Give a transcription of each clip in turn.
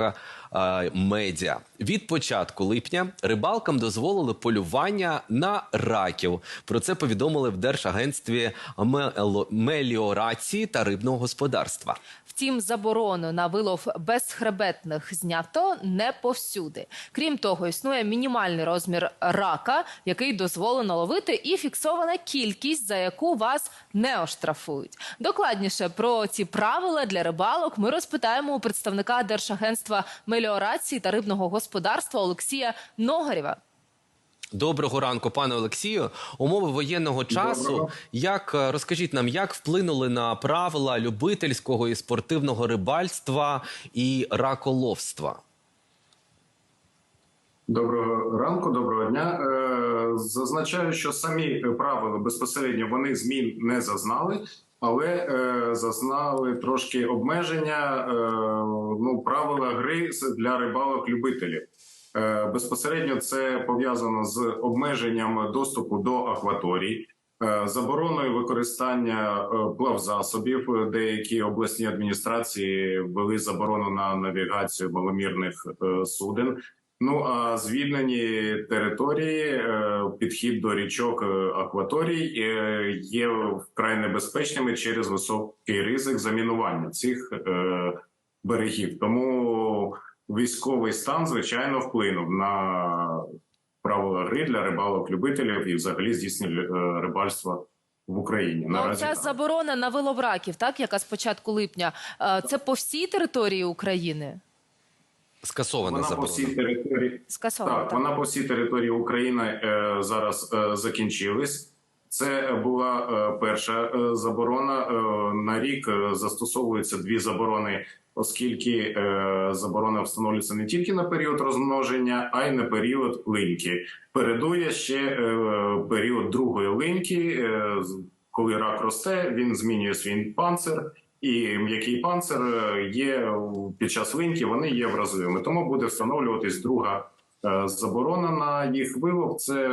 Рибалка е, Медіа. Від початку липня рибалкам дозволили полювання на раків. Про це повідомили в Держагентстві меліорації та рибного господарства. Втім, заборону на вилов безхребетних знято не повсюди. Крім того, існує мінімальний розмір рака, який дозволено ловити, і фіксована кількість, за яку вас не оштрафують. Докладніше про ці правила для рибалок ми розпитаємо у представника Держагентства меліорації та рибного господарства Олексія Ногарєва. Доброго ранку, пане Олексію. Умови воєнного часу. Доброго. Як е, розкажіть нам, як вплинули на правила любительського і спортивного рибальства і раколовства? Доброго ранку, доброго дня. Е, Зазначаю, що самі правила безпосередньо вони змін не зазнали, але е, зазнали трошки обмеження е, ну, правила гри для рибалок-любителів. Е, Безпосередньо це пов'язано з обмеженням доступу до акваторій. е, Забороною використання е, плавзасобів деякі обласні адміністрації ввели заборону на навігацію маломірних е, суден. Ну а звільнені території, е, підхід до річок е, акваторій е, є вкрай небезпечними через високий ризик замінування цих берегів. Тому військовий стан звичайно вплинув на правила гри для рибалок-любителів і взагалі здійснення рибальства в Україні. Ну, Наразі ця заборона на вилов раків, так яка з початку липня, це по всій території України Скасована вона по всій території. скасована. Так, вона по всій території України е, зараз е, закінчилась. Це була е, перша е, заборона. Е, на рік е, застосовуються дві заборони, оскільки е, заборона встановлюється не тільки на період розмноження, а й на період линьки. Передує ще е, період другої линьки, е, коли рак росте, він змінює свій панцир. І м'який панцир е, є під час линьки, вони є вразливими. Тому буде встановлюватись друга е, заборона на їх вилов. Це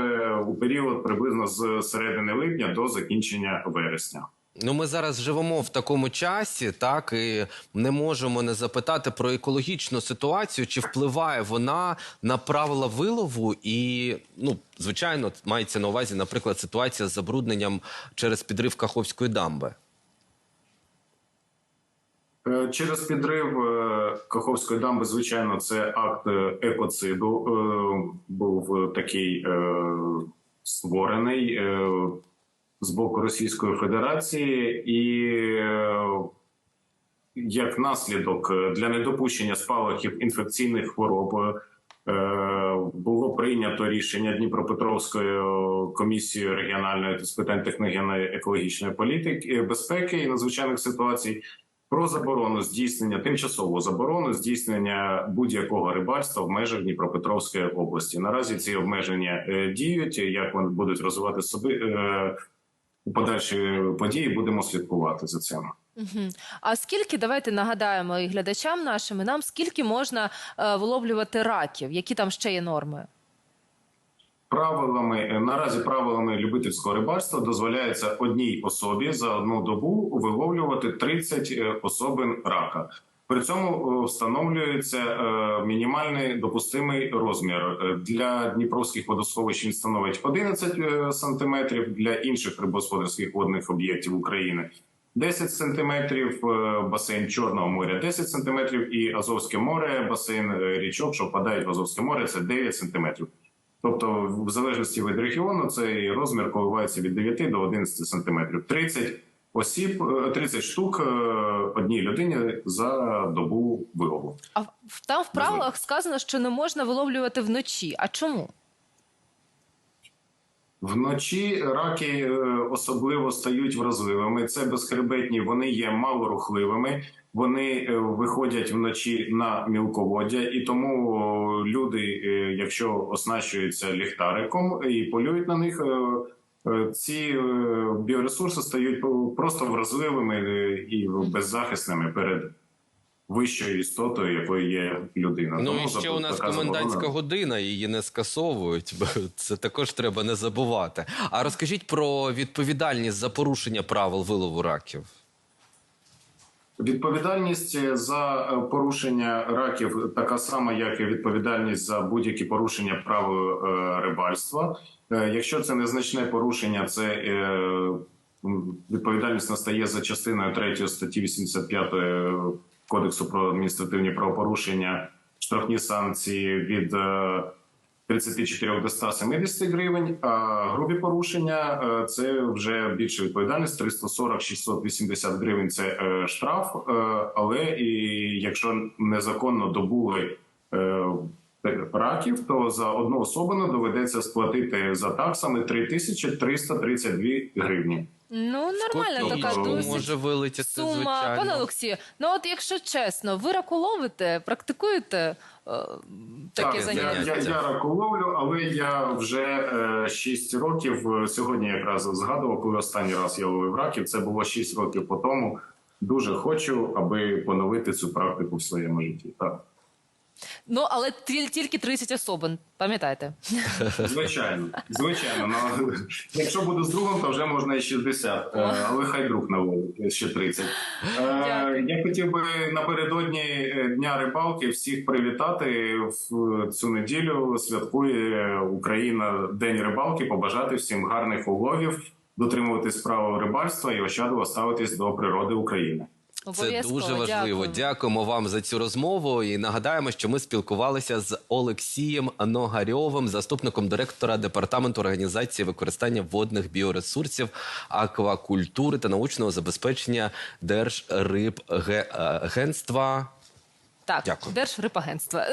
у період приблизно з середини липня до закінчення вересня. Ну, ми зараз живемо в такому часі, так і не можемо не запитати про екологічну ситуацію, чи впливає вона на правила вилову, і ну, звичайно, мається на увазі, наприклад, ситуація з забрудненням через підрив Каховської дамби. Е, Через підрив е, Каховської дамби, звичайно, це акт е, екоциду. Був такий створений з боку Російської Федерації, і як наслідок для недопущення спалахів інфекційних хвороб. Було прийнято рішення Дніпропетровською комісією регіональної з питань техногенної екологічної політики безпеки і надзвичайних ситуацій про заборону здійснення тимчасову заборону здійснення будь-якого рибальства в межах Дніпропетровської області. Наразі ці обмеження е, діють. Як вони будуть розвивати собі е, у подальші події, будемо слідкувати за цим. Мгм. А скільки давайте нагадаємо і глядачам нашим і нам, скільки можна е, виловлювати раків? Які там ще є норми? Правилами е, наразі правилами любительського рибальства дозволяється одній особі за одну добу виловлювати 30 е, особин рака. При цьому е, встановлюється мінімальний допустимий розмір для дніпровських водосховищ. Він становить 11 е, сантиметрів для інших рибогосподарських водних об'єктів України. 10 сантиметрів басейн Чорного моря, 10 сантиметрів і Азовське море, басейн річок, що впадають в Азовське море, це 9 сантиметрів. Тобто, в залежності від регіону, цей розмір коливається від 9 до 11 сантиметрів. 30 осіб, е, 30 штук е, одній людині за добу вилову. А там в правилах сказано, що не можна виловлювати вночі. А чому? Вночі раки е, особливо стають вразливими. Це безхребетні, вони є малорухливими. Вони е, виходять вночі на мілководдя, і тому люди, е, якщо оснащуються ліхтариком і полюють на них, ці біоресурси стають просто вразливими і беззахисними перед вищою істотою, якою є людина. Ну Тому і ще у нас комендантська заборона. година, її не скасовують. бо Це також треба не забувати. А розкажіть про відповідальність за порушення правил вилову раків. Відповідальність за е, порушення раків така сама, як і відповідальність за будь-які порушення правил е, рибальства. Е, Якщо це незначне порушення, це відповідальність настає за частиною 3 статті 85 Кодексу про адміністративні правопорушення, штрафні санкції від е, 34 до 170 гривень, а грубі порушення е, це вже більша відповідальність 340-680 гривень. Це е, штраф. е, Але і якщо незаконно добули е, раків, то за одну особину доведеться сплатити за таксами 3332 гривні. Ну, нормальна така Копійку досить може вилетіти, сума. звичайно. Пане Олексію, ну от якщо чесно, ви раку ловите, практикуєте е, таке Так, заняття? Я, я, я раку ловлю, але я вже е, 6 років. е, Сьогодні якраз згадував, коли останній раз я ловив раків. Це було 6 років по тому. Дуже хочу, аби поновити цю практику в своєму житті. Так, Ну, але тіль- тільки 30 особин, пам'ятаєте? звичайно, звичайно. Ну, якщо буду з другом, то вже можна і 60, е, але хай друг наловить ще 30. Е, Дякую. я хотів би напередодні е, дня рибалки всіх привітати в цю неділю. Святкує Україна День рибалки. Побажати всім гарних уловів, дотримуватись правил рибальства і ощадливо ставитись до природи України. Це дуже важливо. дякую. Дякуємо вам за цю розмову. І нагадаємо, що ми спілкувалися з Олексієм Ногарьовим, заступником директора департаменту організації використання водних біоресурсів, аквакультури та научного забезпечення Держрибгенства. Так, Дякую. Держрипагентства.